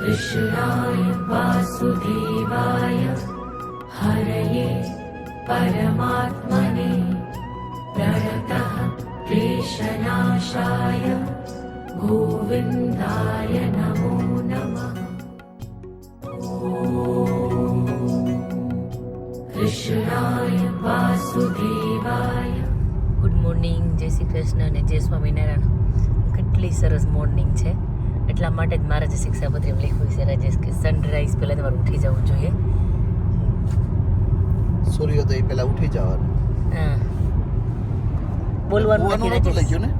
कृष्णाय वासुदेवाय हरये परमात्मने प्रणतः क्लेशनाशाय गोविन्दाय नमो नमः कृष्णाय वासुदेवाय ગુડ મોર્નિંગ જય શ્રી કૃષ્ણ અને જય સ્વામિનારાયણ કેટલી સરસ મોર્નિંગ છે એટલા માટે જ મારા જે શિક્ષાપત્રી લખ્યું છે રાજેશ કે સનરાઈઝ પહેલાં તમારે ઉઠી જવું જોઈએ. સૂર્યોદય પહેલાં ઉઠી જવાનું. હા. બોલવાનું નથી રાજેશ. ને?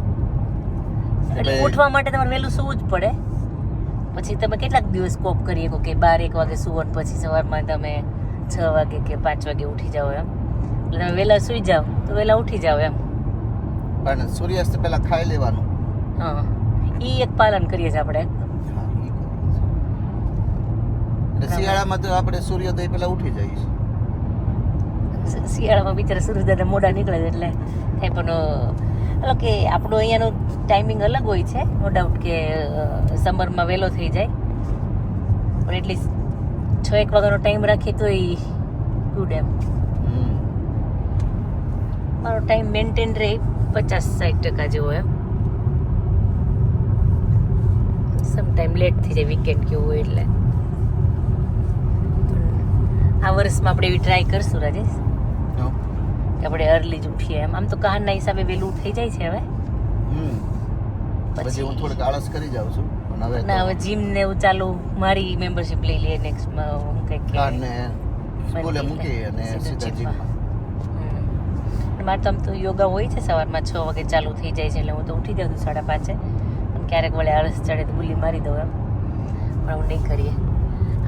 એટલે ઉઠવા માટે તમારે વહેલું સૂવું જ પડે. પછી તમે કેટલાક દિવસ કોપ કરી શકો કે બાર એક વાગે સુવો ને પછી સવારમાં તમે છ વાગે કે પાંચ વાગે ઉઠી જાઓ એમ. એટલે તમે વહેલા સૂઈ જાઓ તો વહેલા ઉઠી જાઓ એમ. પણ સૂર્યાસ્ત પહેલાં ખાઈ લેવાનું. હા. એ એક પાલન કરીએ છીએ આપણે. શિયાળામાં તો આપણે સૂર્યોદય પહેલા ઉઠી જઈએ શિયાળામાં બિચારા સૂરજદાદા મોડા નીકળે એટલે એ પણ એટલે કે આપણો અહીંયાનો ટાઈમિંગ અલગ હોય છે નો ડાઉટ કે સમરમાં વહેલો થઈ જાય. પણ એટલીસ્ટ છ એક વાગ્યાનો ટાઈમ રાખીએ તો એ ગુડ એમ. મારો ટાઈમ મેન્ટેન રહે પચાસ સાઠ ટકા જેવો એમ. સમ ટાઈમ લેટ થઈ જાય વીકેન્ડ કેવું હોય એટલે આ વર્ષમાં આપણે એવી ટ્રાય કરશું રાજેશ. કે આપણે અર્લી જ ઉઠીએ એમ આમ તો કહાનના હિસાબે વહેલું થઈ જાય છે હવે. પછી હું થોડીક આળસ કરી જાઉં છું પણ હવે ના હવે જીમ ને એવું ચાલુ મારી મેમ્બરશિપ લઈ લઈએ નેક્સ્ટમાં હું કંઈક કે- કારને સ્કૂલે મૂકી અને સીધા જીમમાં. મારે તો આમ તો યોગા હોય છે સવારમાં છ વાગે ચાલુ થઈ જાય છે એટલે હું તો ઉઠી જાઉં છું સાડા પાંચે ક્યારેક વળે આળસ ચડે તો ભૂલી મારી દઉં એમ. પણ હું નહીં કરીએ.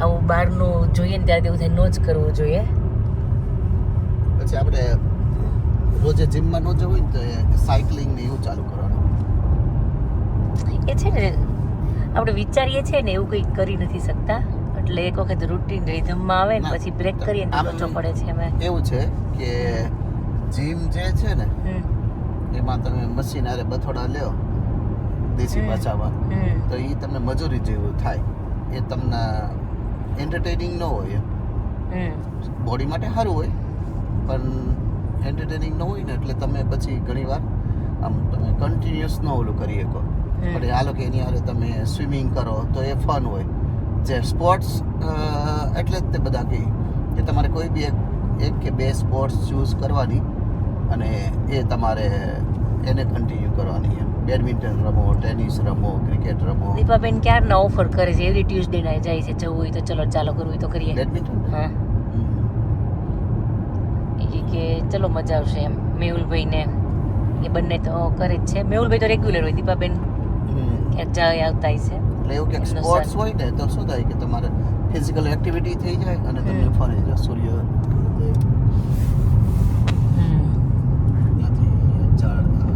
આવું બહારનું જોઈએ ને ત્યારે એવું થાય ન જ કરવું જોઈએ. પછી આપણે રોજે જીમમાં ન જવું હોય ને તો સાયકલિંગ ને એવું ચાલુ કરવાનું. એ છે ને આપણે વિચારીએ છીએ ને એવું કંઈ કરી નથી શકતા. એટલે એક વખત રૂટીન રિધમમાં આવે ને પછી બ્રેક કરીએ તો આમ- પડે છે અમે એવું છે કે જીમ જે છે ને એમાં તમે મશીન આરે બથોડા લ્યો દેશી. ભાષામાં તો એ તમને મજૂરી જેવું થાય. એ તમને એન્ટરટેનિંગ ન હોય બોડી માટે સારું હોય પણ એન્ટરટેનિંગ ન હોય ને એટલે તમે પછી ઘણીવાર આમ તમે કન્ટિન્યુઅસ ન ઓલું કરી શકો. પણ હાલો કે એની હારે તમે સ્વિમિંગ કરો તો એ ફન હોય. જે સ્પોર્ટ્સ એટલે જ તે બધા કહે કે તમારે કોઈ બી એક એક કે બે સ્પોર્ટ્સ ચૂઝ કરવાની અને એ તમારે એને કન્ટિન્યુ કરવાની બેડમિન્ટન રમો ટેનિસ રમો ક્રિકેટ રમો. દીપાબેન ક્યારના ઓફર કરે છે? એવરી ટ્યુઝડે ના જાય છે જવું હોય તો ચલો ચાલો કરવું હોય તો કરીએ. બેડમિન્ટન? હા. એ કે ચલો મજા આવશે એમ. મેહુલભાઈ ને એ બંને તો કરે જ છે. મેહુલભાઈ તો રેગ્યુલર હોય દીપાબેન ક્યાંક જાય આવતા છે. એટલે એવું કે સ્પોર્ટ્સ હોય ને તો શું થાય કે તમારે ફિઝિકલ એક્ટિવિટી થઈ જાય અને તમને ફરે સૂર્ય હમ. ત્યાંથી ઝાડ અ,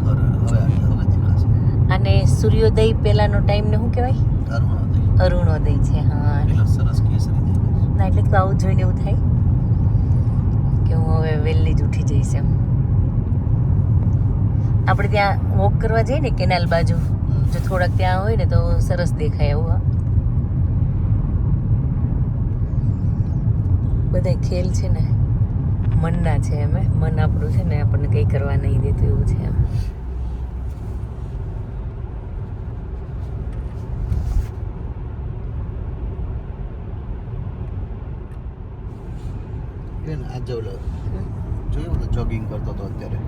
ઘર હવે હવે દેખાશે અને સૂર્યોદય પહેલાનો ટાઈમ ને શું કહેવાય? અરુણોદય. છે હા. સરસ ના એટલે તો આવું જોઈને એવું થાય કે હું હવે વહેલી જ ઉઠી જઈશ એમ. આપણે ત્યાં વોક કરવા જઈએ ને કેનાલ બાજુ જો થોડાક ત્યાં હોય ને તો સરસ દેખાય એવું બધા ખેલ છે ને મનના છે એમ મન આપણું છે ને આપણને કંઈ કરવા નહીં દેતું એવું છે એમ બેન આ જો લો જોયું ને જોગિંગ કરતો હતો અત્યારે.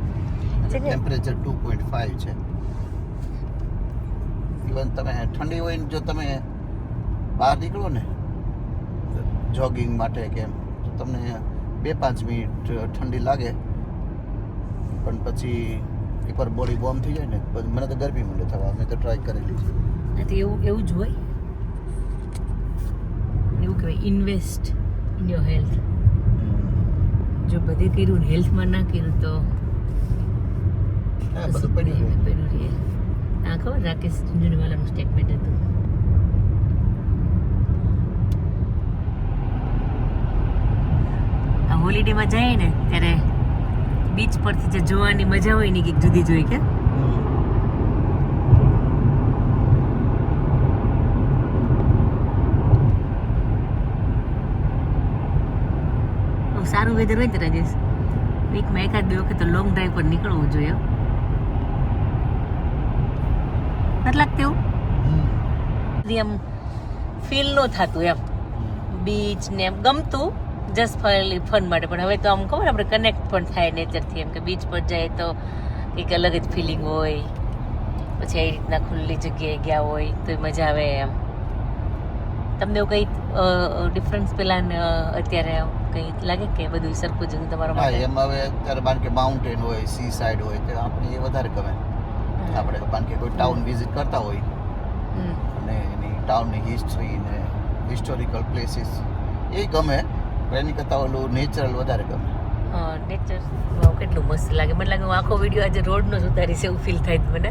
ટેમ્પરેચર ટુ પોઈન્ટ ફાઈવ છે. ઇવન તમે ઠંડી હોય જો તમે બહાર નીકળો ને જોગિંગ માટે કે તો તમને બે પાંચ મિનિટ ઠંડી લાગે. પણ પછી એકવાર બોડી વોર્મ થઈ જાય ને પછી મને તો ગરમી મળે થવા મેં તો ટ્રાય કરેલી છે. એવું એવું જ હોય? એવું કહેવાય ઇન્વેસ્ટ ઇન યોર હેલ્થ જો બધે કર્યું હેલ્થમાં ના કર્યું તો પડ્યું રહે. આ ખબર રાકેશ ઝુંઝુનવાલાનું સ્ટેટમેન્ટ હતું. હોલિડેમાં જાય ને ત્યારે બીચ પરથી જે જોવાની મજા હોય ને કંઈક જુદી જ હોય કે હમ. સારું વેધર હોય રાજેશ. વીકમાં એકાદ બે વખત તો લોંગ ડ્રાઈવ પર નીકળવું જોઈએ. નથી લાગતું એવું? આમ ફીલ ન થતું એમ. બીચ ને એમ ગમતું જસ્ટ ફરેલી ફન માટે. પણ હવે તો આમ ખબર આપણે કનેક્ટ પણ થાય નેચરથી એમ કે બીચ પર જાય તો કંઈક અલગ જ ફિલિંગ હોય. પછી એ રીતના ખુલ્લી જગ્યાએ ગયા હોય તો મજા આવે એમ. તમને એવું કંઈ ડિફરન્સ પેલા અત્યારે કંઈ લાગે કે બધું સરખું જ તમારા માટે? એમ હવે અત્યારે કારણ કે માઉન્ટેન હોય સી સાઈડ હોય તો આપણે એ વધારે ગમે. આપણે કારણ કે કોઈ ટાઉન વિઝિટ કરતા હોય. અને એની ટાઉનની હિસ્ટ્રી ને હિસ્ટોરિકલ પ્લેસીસ એ ગમે એની કરતાં ઓલું નેચરલ વધારે ગમે. નેચર કેટલું મસ્ત લાગે. મને લાગે હું આખો વીડિયો આજે રોડનો જ ઉતારીશ એવું ફીલ થાય મને.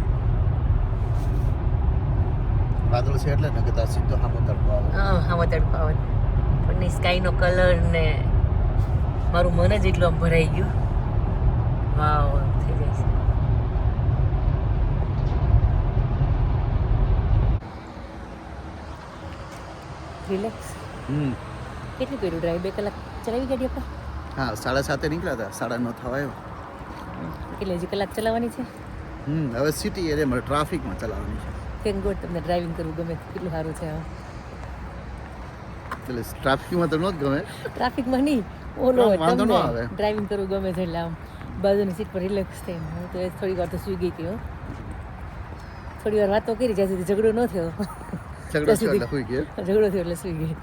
વાદળ છે એટલે ને કદાચ સીધો સામો તડકો આવે. હા આમાં તડકો આવે. પણ સ્કાયનો કલર ને મારું મન જ એટલું આમ ભરાઈ ગયું. વાવ થઈ જાય છે. Relax hmm. કેટલું કર્યું? ડ્રાઈવ બે કલાક ચલાવી ગાડી આપણે હા સાડા સાતે નીકળ્યા હતા. સાડા નવ થવા આવ્યો. એટલે હજી કલાક ચલાવવાની છે? હમ હવે સિટી એરિયામાં ટ્રાફિકમાં ચલાવવાની છે. થેન્ક ગોડ તમને ડ્રાઇવિંગ કરવું ગમે કેટલું સારું છે એટલે ટ્રાફિકમાં તો ન જ ગમે. ટ્રાફિકમાં નહીં. ઓલો તમને ડ્રાઇવિંગ કરવું ગમે છે એટલે આમ બાજુની સીટ પર રિલેક્સ થઈ હું તો એ થોડી વાર તો સુઈ ગઈ હતી થોડી વાર વાતો કરી જ્યાં સુધી ઝઘડો ન થયો. ઝઘડો થયો એટલે હોઈ ગયો ઝઘડો થયો એટલે સુઈ ગઈ.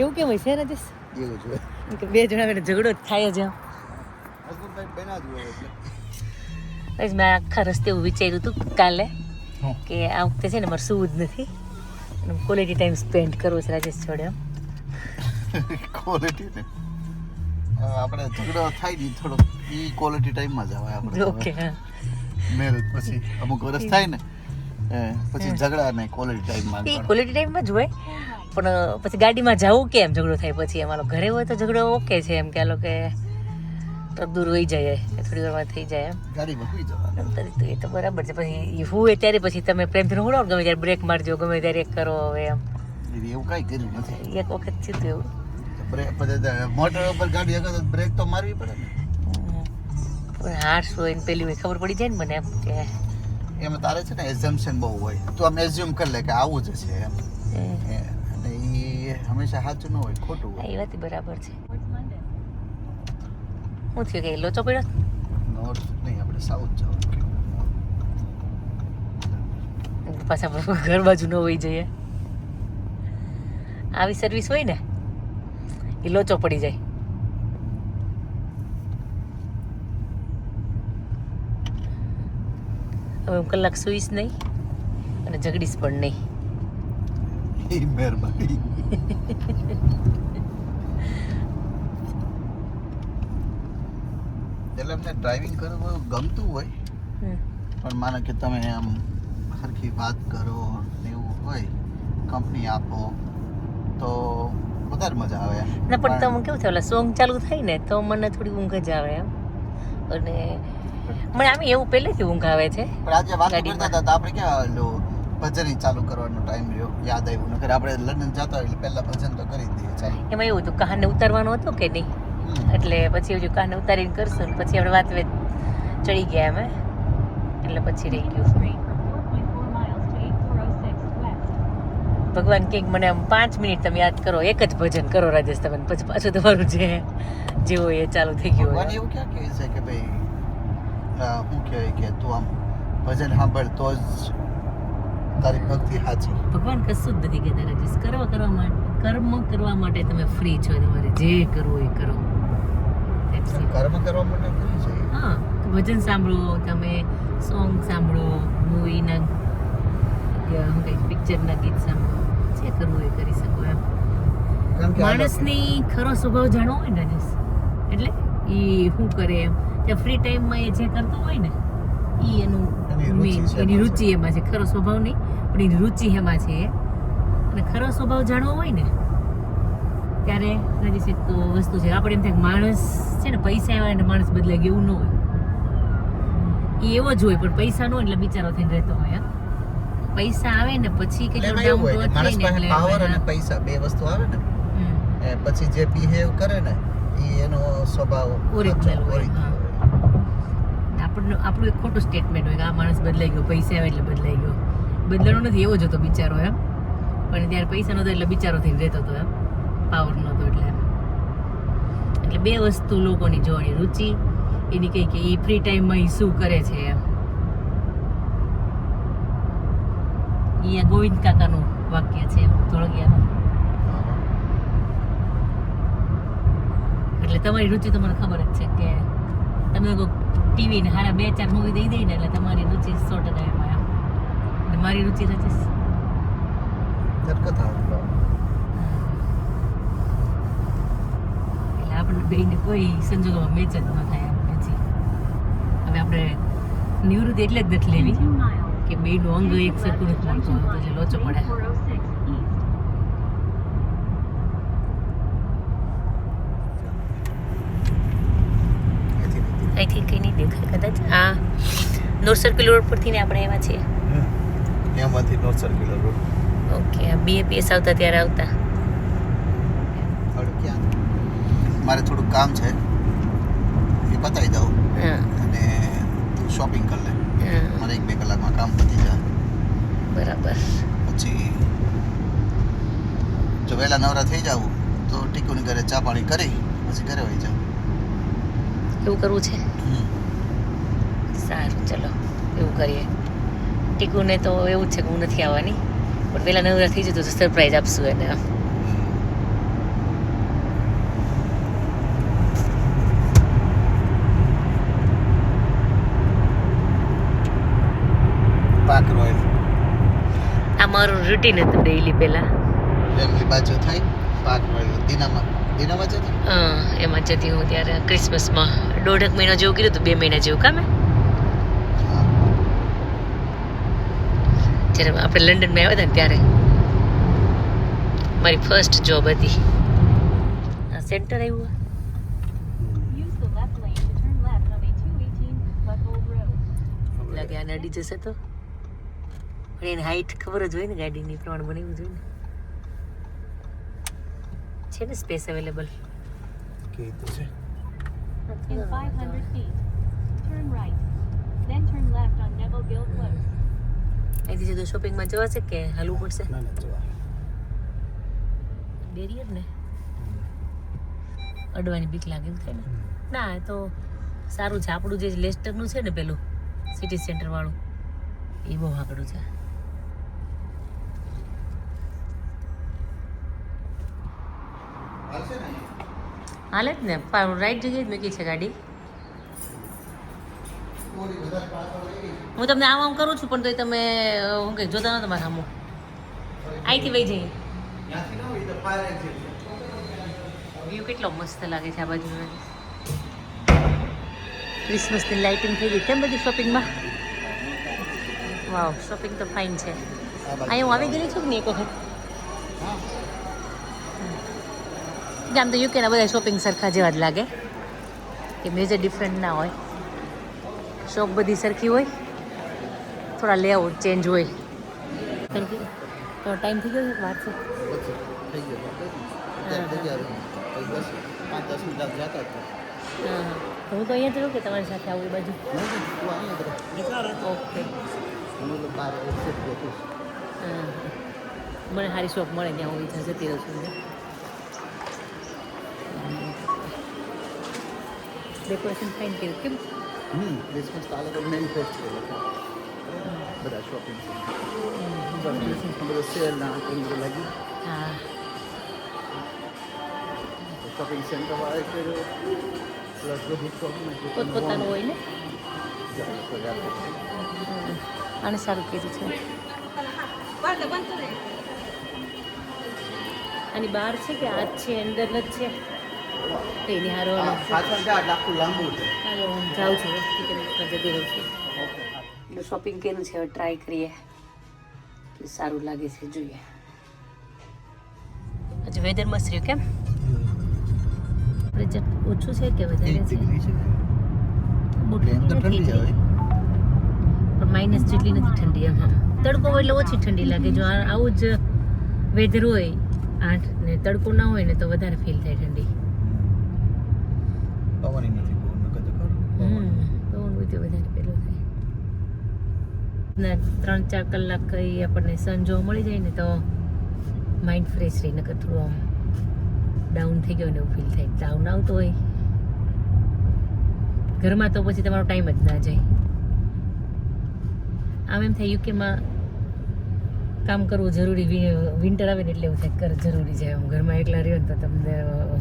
એવું કેમ છે રાજેશ? એવું જોઈએ કે બે જણા વચ્ચે ઝઘડો જ થાય જ એમ. હસબન્ડ બેના જ હોય એટલે. બસ મેં આખા રસ્તે એવું વિચાર્યું હતું કાલે. કે આ વખતે છે ને મારે સૂવું જ નથી. અને ક્વોલિટી ટાઈમ સ્પેન્ડ કરવો છે રાજેશ એમ. ક્વોલિટી આપણે ઝઘડો થાય ને થોડો એ ક્વોલિટી ટાઈમમાં જ આવે આપણે. ઓકે હા. મેરેજ પછી અમુક વર્ષ થાય ને પછી ઝઘડા ને ક્વોલિટી ટાઈમમાં એ ક્વોલિટી ટાઈમમાં જ હોય. પણ પછી ગાડીમાં જવું કેમ? ઝઘડો થાય પછી. અમારો ઘરે હોય તો ઝઘડો ઓકે છે એમ કે આ લોકો ટ્રક દૂર વહી જાય થોડી વારમાં થઈ જાય એમ. તો એ તો બરાબર છે. પછી હોય ત્યારે પછી તમે પ્રેમથી હોડો ગમે ત્યારે બ્રેક મારજો ગમે ત્યારે એક કરો હવે એમ. એવું કાંઈ કર્યું નથી. એક વખત થયું હતું એવું. મોટર ઉપર ગાડી આગળ બ્રેક તો મારવી પડે ને. હાર્શ હોય ને પેલી હોય ખબર પડી જાય ને મને એમ કે. એમાં તારે છે ને એઝમ્પશન બહુ હોય. તું આમ એઝ્યુમ કરી લે કે આવું જ છે એમ. હંમેશા સાચું ન હોય ખોટું હોય. એ વાત બરાબર છે. હું થયું કે લોચો પડ્યો? નોર્થ નહીં આપણે સાઉથ જવાનું પાછા ઘર બાજુ ન હોઈ જઈએ. આવી સર્વિસ હોય ને એ લોચો પડી જાય. હવે હું કલાક સુઈશ નહીં અને ઝઘડીશ પણ નહીં. એ મહેરબાની એટલે અમને ડ્રાઇવિંગ કરવું ગમતું હોય. પણ માનો કે તમે આમ સરખી વાત કરો ને એવું હોય કંપની આપો તો વધારે મજા આવે. ના પણ તમે કેવું થાય? સોંગ ચાલુ થાય ને તો મને થોડી ઊંઘ જ આવે એમ. અને મને આમ એવું પહેલેથી ઊંઘ આવે છે. પણ આજે વાત કરતા હતા આપણે ક્યાં ભજન ચાલુ કરવાનો ટાઈમ રહ્યો યાદ આવ્યું. નકર આપણે લંડન જતા હોય એટલે પહેલા ભજન તો કરી દઈએ ચાલો. એમાં એવું હતું કહાને ઉતારવાનું હતું કે નહીં? એટલે પછી હજુ કહાને ઉતારીને કરશું પછી આપણે વાત ચડી ગયા અમે એટલે પછી રહી ગયું. ભગવાન કંઈક મને આમ પાંચ મિનિટ તમે યાદ કરો એક જ ભજન કરો રાજેશ તમે પછી પાછું તમારું જે જે હોય એ ચાલુ થઈ ગયું હોય. એવું ક્યાં કહે છે કે ભાઈ શું કહેવાય કે તું આમ ભજન સાંભળ તો જ તારી ભક્તિ સાચી. ભગવાન કશું જ નથી કહેતા રાજેશ. કર્મ કરવા માટે કર્મ કરવા માટે તમે ફ્રી છો તમારે. જે કરવું એ કરો. કર્મ કરવા માટે ફ્રી છે? હા. ભજન સાંભળો તમે સોંગ સાંભળો મૂવીના શું કંઈ પિક્ચરના ગીત સાંભળો. જે કરવું એ કરી શકો એમ. માણસની ખરો સ્વભાવ જાણવો હોય ને રાજેશ. એટલે એ શું કરે એમ? ત્યાં ફ્રી ટાઈમમાં એ જે કરતો હોય ને એ એનું એની રુચિ એમાં છે. ખરો સ્વભાવ નહીં. પણ એની રુચિ એમાં છે. અને ખરો સ્વભાવ જાણવો હોય ને ત્યારે રાજેશ એક વસ્તુ છે. આપણે એમ થાય કે માણસ છે ને પૈસા આવ્યા એટલે માણસ બદલાય ગયું ન હોય. એ એવો જ હોય પણ પૈસા ન હોય એટલે બિચારો થઈને રહેતો હોય પૈસા આવે ને પછી કે માણસ પાસે પાવર અને પૈસા બે વસ્તુ આવે ને પછી જે બિહેવ કરે ને એ એનો સ્વભાવ ઓરિજિનલ હોય, આપણું આપણું એક ખોટું સ્ટેટમેન્ટ હોય કે આ માણસ બદલાઈ ગયો પૈસા આવે એટલે બદલાઈ ગયો. બદલાનો નથી, એવો જ હતો બિચારો એમ. પણ ત્યારે પૈસા નહોતો એટલે બિચારો થઈને રહેતો હતો એમ. પાવર નહોતો એટલે એટલે બે વસ્તુ લોકોની જોવાની રુચિ, એની કઈ કે એ ફ્રી ટાઈમમાં એ શું કરે છે એમ. એ ગોવિંદ કાકાનું વાક્ય છે ધોળકિયાનું. એટલે તમારી રુચિ તો મને ખબર જ છે કે તમે ટીવી ને હારા બે ચાર મૂવી દઈ દઈ ને એટલે તમારી રુચિ સો ટકા એમ અને મારી રુચિ રચીશ એટલે આપણને બેયને કોઈ સંજોગોમાં મેચ જ ન થાય પછી હવે આપણે નિવૃત્તિ એટલે જ નથી લેવી કે બેયનું અંગ એક સરખું નથી મળતું એટલે લોચો પડે. થિંક કંઈ નહીં દેખાય કદાચ. આ નોર સર્કલ રોડ પરથી ને આપણે એમાં છીએ. ત્યાંમાંથી નોર્થ સર્ક્યુલર રોડ. ઓકે આ બીએપીએસ આવતા ત્યારે આવતા. હવે ક્યાં મારે થોડું કામ છે. એ પતાવી દઉં. અને તું શોપિંગ કરી લે મારે એક બે કલાકમાં કામ પતી જાય. બરાબર. પછી જો વહેલા નવરા થઈ જાવ તો ટીકુની ઘરે ચા પાણી કરી પછી ઘરે વહી જાવ એવું કરવું છે? સારું ચલો. એવું કરીએ. ટીકુને તો એવું જ છે કે હું નથી આવવાની પણ પહેલાં નવરા થઈ જતું તો સરપ્રાઈઝ આપશું એને પાક આ મારું રૂટીન હતું ડેઈલી પહેલાં ફેમિલી બાજુ થાય પાક દિનામાં દિનામાં હા એમાં જતી હું ત્યારે ક્રિસમસમાં દોઢક મહિના જેવું કર્યું હતું બે મહિના જેવું કામે જ્યારે આપણે લંડનમાં આવ્યા હતા ને ત્યારે મારી ફર્સ્ટ જોબ હતી. આ સેન્ટર આવ્યું Use the left lane to turn left on a 218 લાગે આ નડી જશે તો. પણ એની હાઈટ ખબર જ હોય ને ગાડીની પ્રમાણે બનાવ્યું જોઈએ ને. છે ને સ્પેસ અવેલેબલ કીધું છે. In 500 feet, turn right. Then turn left on Neville Gill Close. અહીંથી સીધું શોપિંગમાં જવાશે કે હાલવું પડશે? ના ના બેરિયર ને? અડવાની બીક લાગે એવું થાય ને? ના એ તો સારું છે. આપણું જે લેસ્ટરનું છે ને પેલું સિટી સેન્ટર વાળું એ બહુ આગળું છે. હાલે જ ને. રાઈટ જગ્યાએ જ મૂકી છે ગાડી. હું તમને આમ આમ કરું છું, પણ તોય તમે હું કંઈ જોતા ન તમારા સામું. અહીંથી વહી જઈએ. ન વ્યૂ કેટલો મસ્ત લાગે છે આ બાજુ ક્રિસમસની લાઇટિંગ થઈ ગઈ કેમ બધી શોપિંગમાં વાવ શોપિંગ તો ફાઇન છે. અહીંયા હું આવી ગયેલી છું નહીં એક વખત. આમ તો યુકેના બધા શોપિંગ સરખા જેવા જ લાગે. કે મેજર ડિફરન્ટ ના હોય. શોપ બધી સરખી હોય થોડા લેઆઉટ ચેન્જ હોય. થેન્ક યુ તો ટાઈમ થઈ ગયો વાત છે? પછી થઈ ગયો. થઈ ગયા પછી દસ પાંચ દસ મિનિટ જતા હતા. હા તો હું તો અહીંયા જ રહું કે તમારી સાથે આવું એ બાજુ. ઓકે. મને સારી શોપ મળે ત્યાં હું ત્યાં જતી રહું છું. ડેકોરેશન ફાઇન કર્યું. કેમ? હમ ક્રિસમસ આ લોકો મેન ફેસ્ટિવલ હતા બધા શોપિંગ ક્રિસમસમાં બધું સેલ ના એવું બધું લાગ્યું. હા. શોપિંગ સેન્ટર વાળાએ કર્યો. પ્લસ બધું શોપિંગ પોતપોતાનું હોય ને? અને સારું કીધું છે. આની બહાર છે કે આજ છે અંદર જ છે? તો એની હારો જાઉં છું જતી રહું છું. શોપિંગ કર્યું છે હવે ટ્રાય કરીએ. સારું લાગે છે જોઈએ. હજુ વેધર મસ્ત રહ્યું કેમ? આપણે ઓછું છે કે વધારે છે? પણ માઇનસ જેટલી નથી ઠંડી એમ. તડકો હોય એટલે ઓછી ઠંડી લાગે. જો આ- આવું જ વેધર હોય આઠ ને તડકો ના હોય ને તો વધારે ફીલ થાય ઠંડી. પવન નથી બહુ. હમ પવન તો વધારે પેલું થાય. ને ત્રણ ચાર કલાક કઈ આપણને સન જોવા મળી જાય ને તો માઇન્ડ ફ્રેશ રહી નકર થોડું આમ ડાઉન થઈ ગયો ને એવું ફીલ થાય. ડાઉન આવતો હોય. ઘરમાં તો પછી તમારો ટાઈમ જ ના જાય. આમ એમ થાય યુકેમાં કામ કરવું જરૂરી વિન્ટર આવે ને એટલે એવું થાય કર જરૂરી છે. ઘરમાં એકલા રહ્યો ને તો તમને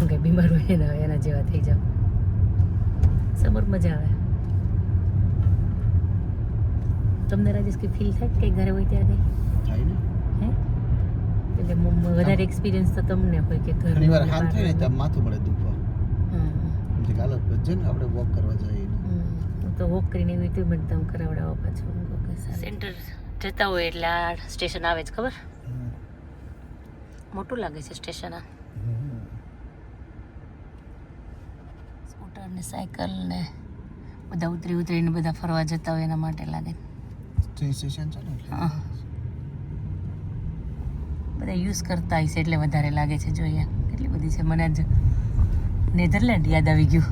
કંઈ બીમાર હોય એના એના જેવા થઈ જાવ સમર મજા આવે. તમને રાજેશ કંઈ ફીલ થાય કંઈ ઘરે હોય ત્યારે? થાય ને. હે? એટલે વધારે એક્સપિરિયન્સ તો તમને હોય કે ઘર ઘણીવાર હાથ થાય ને તો માથું મળે દુખવા. હમ. સમજી કે હાલો ને આપણે વોક કરવા જઈએ હું તો વોક કરીને એવી રીતે મને તમે કરાવડાવવા પાછું. સેન્ટર જતા હોય એટલે આ સ્ટેશન આવે જ ખબર? મોટું લાગે છે સ્ટેશન આ. સ્કૂટર ને સાયકલ ને બધા ઉતરી ઉતરીને બધા ફરવા જતા હોય એના માટે લાગે. બધા યુઝ કરતા હશે એટલે વધારે લાગે છે જોઈએ. કેટલી બધી છે. મને જ નેધરલેન્ડ યાદ આવી ગયું.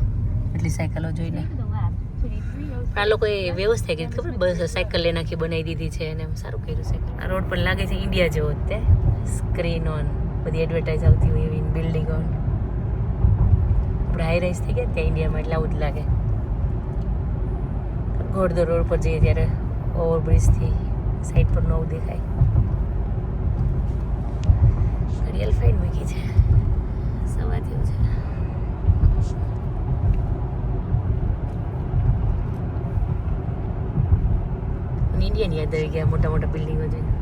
એટલી સાયકલો જોઈને. Stay to the left to a 306 આ લોકોએ વ્યવસ્થા કરી ખબર બસ સાયકલ લઈ નાખી બનાવી દીધી છે અને એમ સારું કર્યું છે. આ રોડ પર લાગે છે ઇન્ડિયા જેવો તે. સ્ક્રીન ઓન બધી એડવર્ટાઇઝ આવતી હોય એવી બિલ્ડિંગ ઓન હાઈ રાઈઝ થઈ ગયા ત્યાં ઇન્ડિયામાં એટલે આવું જ લાગે. ઘોડદો રોડ પર જઈએ ત્યારે ઓવરબ્રિજથી સાઈડ પર નવું દેખાય. ઘડિયાળ ફાઇન મૂકી છે. સવા થયું છે. ઇન્ડિયન યાદ આવી ગયા મોટા મોટા બિલ્ડિંગો જોઈને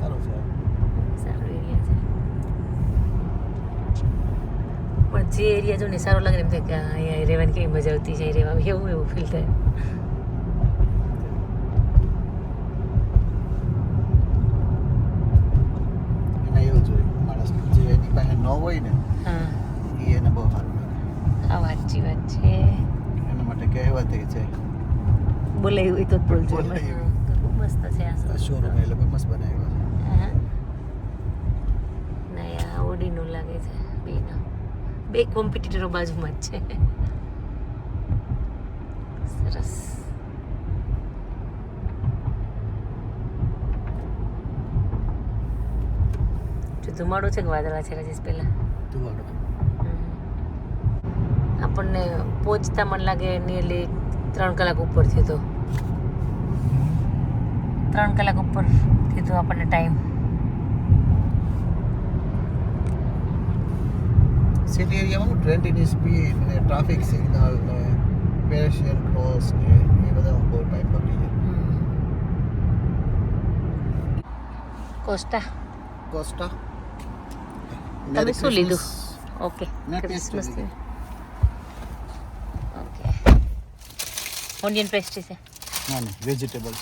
સારું છે સારો એરિયા છે પણ જે એરિયા જો ને સારો લાગે એમ થાય કે આ અહીંયા રહેવાની કેવી મજા આવતી છે રહેવા એવું એવું ફીલ થાય. ન હોય ને હા. એ એને બહુ સારું લાગે. હા વાંચી વાત છે. એના માટે કહેવત છે. બોલાયું એ તો બોલજો. મસ્ત છે આ શોરૂમ. એ લોકો મસ્ત બનાવ્યો છે. ના આ ઓડીનું લાગે છે બેનો બે કોમ્પિટિટરો બાજુમાં જ છે. સરસ. જો ધુમાડો છે કે વાદળા છે રાજેશ પહેલા? ધુમાડો. આપણને પહોંચતા મને લાગે નિયરલી ત્રણ કલાક ઉપર થયો તો. ત્રણ કલાક ઉપર થયો તો આપણને ટાઈમ સિટી એરિયામાં ટ્વેન્ટીની સ્પીડ ને ટ્રાફિક સિગ્નલ ને પેશિયન ક્રોસ ને એ બધા બહુ ટાઈમ પકડી જાય કોસ્ટા. કોસ્ટા. તમે શું લીધું? Okay Christmas okay onion pastry છે. ના ના વેજીટેબલ્સ